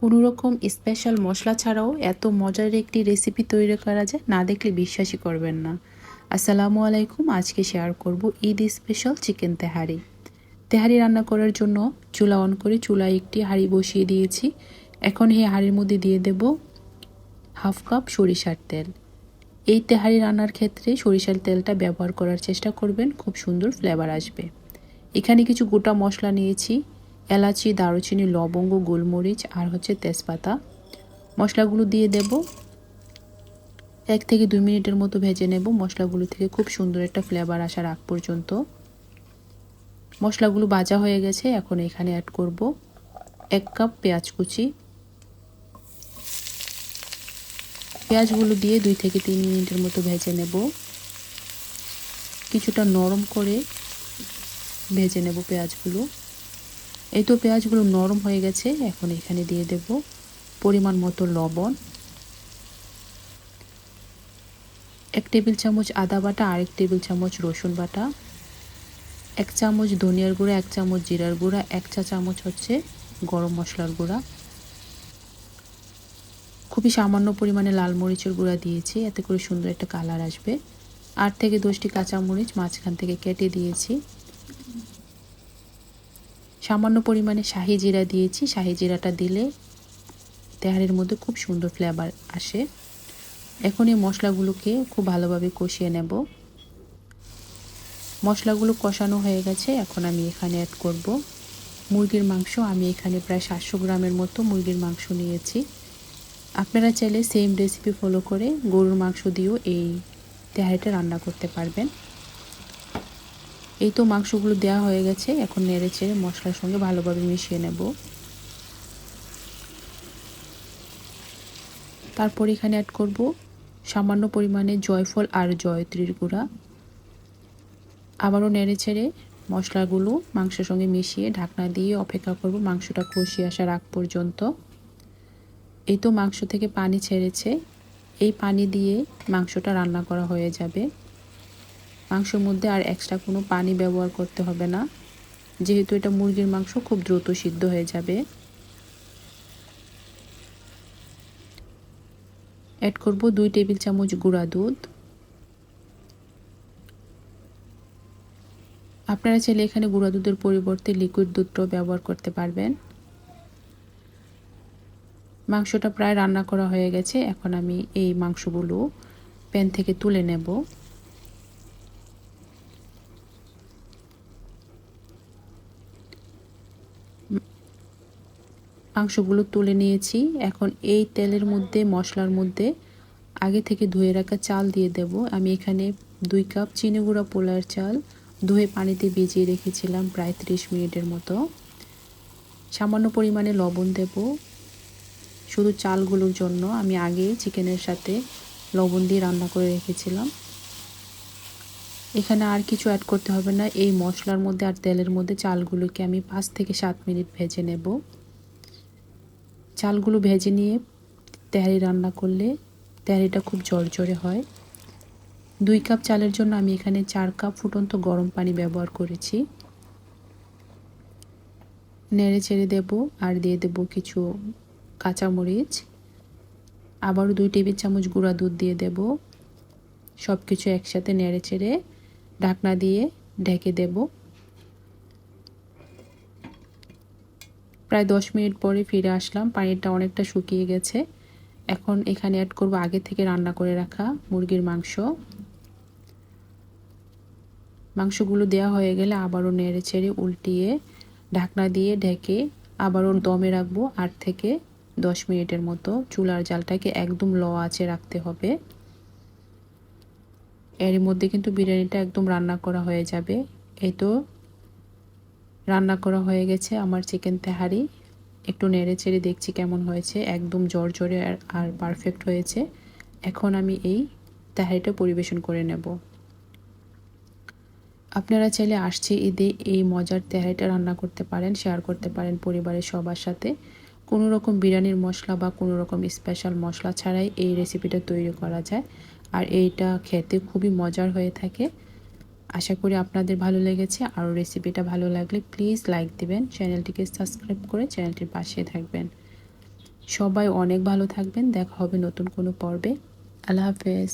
কোনো রকম স্পেশাল মশলা ছাড়াও এত মজার একটি রেসিপি তৈরি করা যায়, না দেখলে বিশ্বাসই করবেন না। আসসালামু আলাইকুম, আজকে শেয়ার করব ঈদ স্পেশাল চিকেন তেহারি। তেহারি রান্না করার জন্য চুলা অন করে চুলায় একটি হাঁড়ি বসিয়ে দিয়েছি। এখন এই হাঁড়ির মধ্যে দিয়ে দেব হাফ কাপ সরিষার তেল। এই তেহারি রান্নার ক্ষেত্রে সরিষার তেলটা ব্যবহার করার চেষ্টা করবেন, খুব সুন্দর ফ্লেভার আসবে। এখানে কিছু গোটা মশলা নিয়েছি এলাচি, দারুচিনি, লবঙ্গ, গোলমরিচ আর হচ্ছে তেজপাতা। মশলাগুলো দিয়ে দেব। এক থেকে দুই মিনিটের মতো ভেজে নেব। মশলাগুলো থেকে খুব সুন্দর একটা ফ্লেভার আসার আগ পর্যন্ত। মশলাগুলো ভাজা হয়ে গেছে। এখন এখানে অ্যাড করব এক কাপ পেঁয়াজ কুচি। পেঁয়াজগুলো দিয়ে দুই থেকে তিন মিনিটের মতো ভেজে নেব। কিছুটা নরম করে ভেজে নেব পেঁয়াজগুলো। এই তো পেঁয়াজগুলো নরম হয়ে গেছে, এখন এখানে দিয়ে দেব পরিমাণ মতো লবণ। এক টেবিল চামচ আদা বাটা আর এক টেবিল চামচ রসুন বাটা, এক চামচ ধনিয়ার গুঁড়া, এক চামচ জিরার গুঁড়া, এক চা চামচ হচ্ছে গরম মশলার গুঁড়া। খুবই সামান্য পরিমাণে লাল মরিচের গুঁড়া দিয়েছি, এতে করে সুন্দর একটা কালার আসবে। আট থেকে দশটি কাঁচামরিচ মাঝখান থেকে কেটে দিয়েছি। সামান্য পরিমাণে শাহি জিরা দিয়েছি। শাহি জিরাটা দিলে তেহারের মধ্যে খুব সুন্দর ফ্লেভার আসে। এখন এই মশলাগুলোকে খুব ভালোভাবে কষিয়ে নেব। মশলাগুলো কষানো হয়ে গেছে, এখন আমি এখানে অ্যাড করব। মুরগির মাংস, আমি এখানে প্রায় সাতশো গ্রামের মতো মুরগির মাংস নিয়েছি। আপনারা চাইলে সেম রেসিপি ফলো করে গরুর মাংস দিয়েও এই তেহারিটা রান্না করতে পারবেন। এই তো মাংসগুলো দেওয়া হয়ে গেছে, এখন নেড়ে চেড়ে মশলার সঙ্গে ভালোভাবে মিশিয়ে নেব। তারপর এখানে অ্যাড করব সামান্য পরিমাণে জয়ফল আর জয়ত্রীর গুঁড়া। আবারও নেড়ে ছেড়ে মশলাগুলো মাংসের সঙ্গে মিশিয়ে ঢাকনা দিয়ে অপেক্ষা করব মাংসটা কষিয়ে আসার আগ পর্যন্ত। এই তো মাংস থেকে পানি ছেড়েছে, এই পানি দিয়ে মাংসটা রান্না করা হয়ে যাবে। মাংসের মধ্যে আর এক্সট্রা কোনো পানি ব্যবহার করতে হবে না। যেহেতু এটা মুরগির মাংস, খুব দ্রুত সিদ্ধ হয়ে যাবে। অ্যাড করব দুই টেবিল চামচ গুঁড়া দুধ। আপনারা চাইলে এখানে গুঁড়া দুধের পরিবর্তে লিকুইড দুধটাও ব্যবহার করতে পারবেন। মাংসটা প্রায় রান্না করা হয়ে গেছে, এখন আমি এই মাংসগুলো প্যান থেকে তুলে নেব। মাংসগুলো তুলে নিয়েছি। এখন এই তেলের মধ্যে, মশলার মধ্যে আগে থেকে ধুয়ে রাখা চাল দিয়ে দেব। আমি এখানে দুই কাপ চিনি গুঁড়া পোলার চাল ধুয়ে পানিতে ভিজিয়ে রেখেছিলাম প্রায় ত্রিশ মিনিটের মতো। সামান্য পরিমাণে লবণ দেব। শুধু চালগুলোর জন্য আমি আগে চিকেনের সাথে লবণ দিয়ে রান্না করে রেখেছিলাম। এখানে আর কিছু অ্যাড করতে হবে না। এই মশলার মধ্যে আর তেলের মধ্যে চালগুলোকে আমি পাঁচ থেকে সাত মিনিট ভেজে নেব। চালগুলো ভেজে নিয়ে তেহারি রান্না করলে তেহারিটা খুব জড়জড়ে হয়। দুই কাপ চালের জন্য আমি এখানে চার কাপ ফুটন্ত গরম পানি ব্যবহার করেছি। নেড়ে ছেড়ে দেব আর দিয়ে দেব কিছু কাঁচামরিচ। আবারও দুই টেবিল চামচ গুঁড়া দুধ দিয়ে দেব। সব কিছু একসাথে নেড়ে ছেড়ে ঢাকনা দিয়ে ঢেকে দেব। প্রায় দশ মিনিট পরে ফিরে আসলাম। পানিটা অনেকটা শুকিয়ে গেছে। এখন এখানে অ্যাড করব আগে থেকে রান্না করে রাখা মুরগির মাংস। মাংসগুলো দেওয়া হয়ে গেলে আবারও নেড়ে ছেড়ে উল্টিয়ে ঢাকনা দিয়ে ঢেকে আবারও দমে রাখব। আট থেকে দশ মিনিটের মতো চুলার জালটাকে একদম ল আছে রাখতে হবে। এর মধ্যে কিন্তু বিরিয়ানিটা একদম রান্না করা হয়ে যাবে। এই তো রান্না করা হয়ে গেছে আমার চিকেন তেহারি। একটু নেড়ে চেড়ে দেখছি কেমন হয়েছে। একদম জ্বর জ্বরে আর পারফেক্ট হয়েছে। এখন আমি এই তেহারিটা পরিবেশন করে নেব। আপনারা চাইলে আসছে ঈদে এই মজার তেহারিটা রান্না করতে পারেন শেয়ার করতে পারেন পরিবারের সবার সাথে। কোনো রকম বিরিয়ানির মশলা বা কোনো রকম স্পেশাল মশলা ছাড়াই এই রেসিপিটা তৈরি করা যায়। আর এইটা খেতে খুবই মজার হয়ে থাকে। আশা করি আপনাদের ভালো লেগেছে। আর রেসিপিটা ভালো লাগলে প্লিজ লাইক দিবেন চ্যানেলটিকে সাবস্ক্রাইব করে চ্যানেলটির পাশে থাকবেন। সবাই অনেক ভালো থাকবেন। দেখা হবে নতুন কোনো পর্বে। আল্লাহ হাফেজ।